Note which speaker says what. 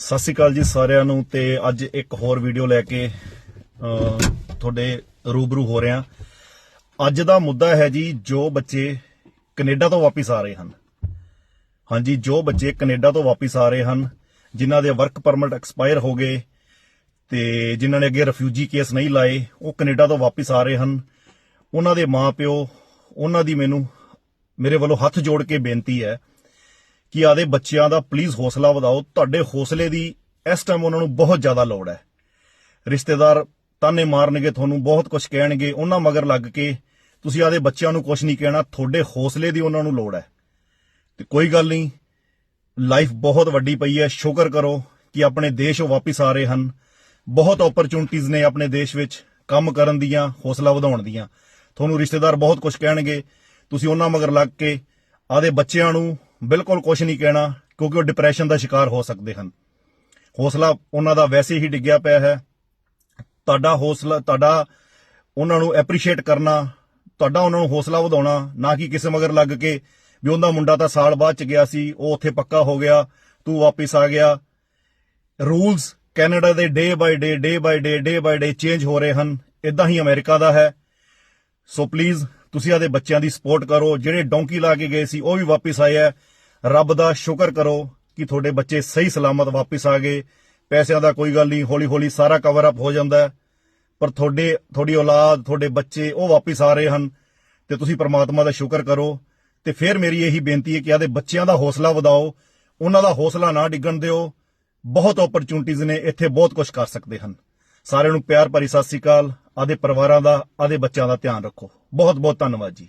Speaker 1: ਸਤਿ ਸ਼੍ਰੀ ਅਕਾਲ ਜੀ ਸਾਰਿਆਂ ਨੂੰ ਤੇ ਅੱਜ ਇੱਕ ਹੋਰ ਵੀਡੀਓ ਲੈ ਕੇ ਤੁਹਾਡੇ ਰੂਬਰੂ ਹੋ ਰਿਹਾ। ਅੱਜ ਦਾ ਮੁੱਦਾ ਹੈ ਜੀ, ਜੋ ਬੱਚੇ ਕੈਨੇਡਾ ਤੋਂ ਵਾਪਸ ਆ ਰਹੇ ਹਨ। ਹਾਂਜੀ, ਜੋ ਬੱਚੇ ਕੈਨੇਡਾ ਤੋਂ ਵਾਪਸ ਆ ਰਹੇ ਹਨ, ਜਿਨ੍ਹਾਂ ਦੇ ਵਰਕ ਪਰਮਿਟ ਐਕਸਪਾਇਰ ਹੋ ਗਏ ਤੇ ਜਿਨ੍ਹਾਂ ਨੇ ਅੱਗੇ ਰਿਫਿਊਜੀ ਕੇਸ ਨਹੀਂ ਲਾਏ, ਉਹ ਕੈਨੇਡਾ ਤੋਂ ਵਾਪਸ ਆ ਰਹੇ ਹਨ। ਉਹਨਾਂ ਦੇ ਮਾਪਿਓ, ਉਹਨਾਂ ਦੀ ਮੈਨੂੰ ਮੇਰੇ ਵੱਲੋਂ ਹੱਥ ਜੋੜ ਕੇ ਬੇਨਤੀ ਹੈ ਕਿ ਆਦੇ ਬੱਚਿਆਂ ਦਾ ਪਲੀਜ਼ ਹੌਸਲਾ ਵਧਾਓ। ਤੁਹਾਡੇ ਹੌਸਲੇ ਦੀ ਇਸ ਟਾਈਮ ਉਹਨਾਂ ਨੂੰ ਬਹੁਤ ਜ਼ਿਆਦਾ ਲੋੜ ਹੈ। ਰਿਸ਼ਤੇਦਾਰ ਤਾਨੇ ਮਾਰਨਗੇ, ਤੁਹਾਨੂੰ ਬਹੁਤ ਕੁਝ ਕਹਿਣਗੇ, ਉਹਨਾਂ ਮਗਰ ਲੱਗ ਕੇ ਤੁਸੀਂ ਆਦੇ ਬੱਚਿਆਂ ਨੂੰ ਕੁਝ ਨਹੀਂ ਕਹਿਣਾ, ਤੁਹਾਡੇ ਹੌਸਲੇ ਦੀ ਉਹਨਾਂ ਨੂੰ ਲੋੜ ਹੈ। ਤੇ ਕੋਈ ਗੱਲ ਨਹੀਂ ਲਾਈਫ ਬਹੁਤ ਵੱਡੀ ਪਈ ਹੈ, ਸ਼ੁਕਰ ਕਰੋ ਕਿ ਆਪਣੇ ਦੇਸ਼ ਉਹ ਵਾਪਸ ਆ ਰਹੇ ਹਨ। ਬਹੁਤ ਓਪਰਚੁਨਿਟੀਆਂ ਨੇ ਆਪਣੇ ਦੇਸ਼ ਵਿੱਚ, ਕੰਮ ਕਰਨ ਦੀਆਂ, ਹੌਸਲਾ ਵਧਾਉਣ ਦੀਆਂ। ਤੁਹਾਨੂੰ ਰਿਸ਼ਤੇਦਾਰ ਬਹੁਤ ਕੁਝ ਕਹਿਣਗੇ, ਤੁਸੀਂ ਉਹਨਾਂ ਮਗਰ ਲੱਗ ਕੇ ਆਦੇ ਬੱਚਿਆਂ ਨੂੰ ਬਿਲਕੁਲ ਕੁਝ ਨਹੀਂ ਕਹਿਣਾ, ਕਿਉਂਕਿ ਉਹ ਡਿਪਰੈਸ਼ਨ ਦਾ ਸ਼ਿਕਾਰ ਹੋ ਸਕਦੇ ਹਨ। ਹੌਸਲਾ ਉਹਨਾਂ ਦਾ ਵੈਸੇ ਹੀ ਡਿੱਗਿਆ ਪਿਆ ਹੈ। ਤੁਹਾਡਾ ਹੌਸਲਾ, ਤੁਹਾਡਾ ਉਹਨਾਂ ਨੂੰ ਐਪਰੀਸ਼ੀਏਟ ਕਰਨਾ, ਤੁਹਾਡਾ ਉਹਨਾਂ ਨੂੰ ਹੌਸਲਾ ਵਧਾਉਣਾ, ਨਾ ਕਿ ਕਿਸੇ ਮਗਰ ਲੱਗ ਕੇ ਵੀ ਉਹਦਾ ਮੁੰਡਾ ਤਾਂ ਸਾਲ ਬਾਅਦ ਚ ਗਿਆ ਸੀ, ਉਹ ਉੱਥੇ ਪੱਕਾ ਹੋ ਗਿਆ, ਤੂੰ ਵਾਪਸ ਆ ਗਿਆ। ਰੂਲਸ ਕੈਨੇਡਾ ਦੇ ਡੇ ਬਾਈ ਡੇ ਡੇ ਬਾਈ ਡੇ ਡੇ ਬਾਈ ਡੇ ਚੇਂਜ ਹੋ ਰਹੇ ਹਨ। ਇਦਾਂ ਹੀ ਅਮਰੀਕਾ ਦਾ ਹੈ। ਸੋ ਪਲੀਜ਼ ਤੁਸੀਂ ਆਦੇ ਬੱਚਿਆਂ ਦੀ ਸਪੋਰਟ ਕਰੋ, ਜਿਹੜੇ ਡੋਂਕੀ ਲਾ ਕੇ ਗਏ ਸੀ, ਉਹ ਵੀ ਵਾਪਸ ਆਏ ਹੈ। ਰੱਬ ਦਾ ਸ਼ੁਕਰ ਕਰੋ ਕਿ ਤੁਹਾਡੇ ਬੱਚੇ ਸਹੀ ਸਲਾਮਤ ਵਾਪਸ ਆ ਗਏ। ਪੈਸਿਆਂ ਦਾ ਕੋਈ ਗੱਲ ਨਹੀਂ ਹੌਲੀ ਹੌਲੀ ਸਾਰਾ ਕਵਰ ਅਪ ਹੋ ਜਾਂਦਾ ਪਰ ਤੁਹਾਡੇ, ਤੁਹਾਡੀ ਔਲਾਦ, ਤੁਹਾਡੇ ਬੱਚੇ, ਉਹ ਵਾਪਸ ਆ ਰਹੇ ਹਨ ਤੇ ਤੁਸੀਂ ਪ੍ਰਮਾਤਮਾ ਦਾ ਸ਼ੁਕਰ ਕਰੋ। ਤੇ ਫਿਰ ਮੇਰੀ ਇਹੀ ਬੇਨਤੀ ਹੈ ਕਿ ਆਦੇ ਬੱਚਿਆਂ ਦਾ ਹੌਸਲਾ ਵਧਾਓ, ਉਹਨਾਂ ਦਾ ਹੌਸਲਾ ਨਾ ਡਿੱਗਣ ਦਿਓ। ਬਹੁਤ ਓਪਰਚੁਨਿਟੀਆਂ ਨੇ, ਇੱਥੇ ਬਹੁਤ ਕੁਝ ਕਰ ਸਕਦੇ ਹਨ। ਸਾਰਿਆਂ ਨੂੰ ਪਿਆਰ ਭਰੀ ਸਤਿ ਸ੍ਰੀ ਅਕਾਲ। ਆਦੇ ਪਰਿਵਾਰਾਂ ਦਾ, ਆਦੇ ਬੱਚਿਆਂ ਦਾ ਧਿਆਨ ਰੱਖੋ। ਬਹੁਤ ਬਹੁਤ ਧੰਨਵਾਦ ਜੀ।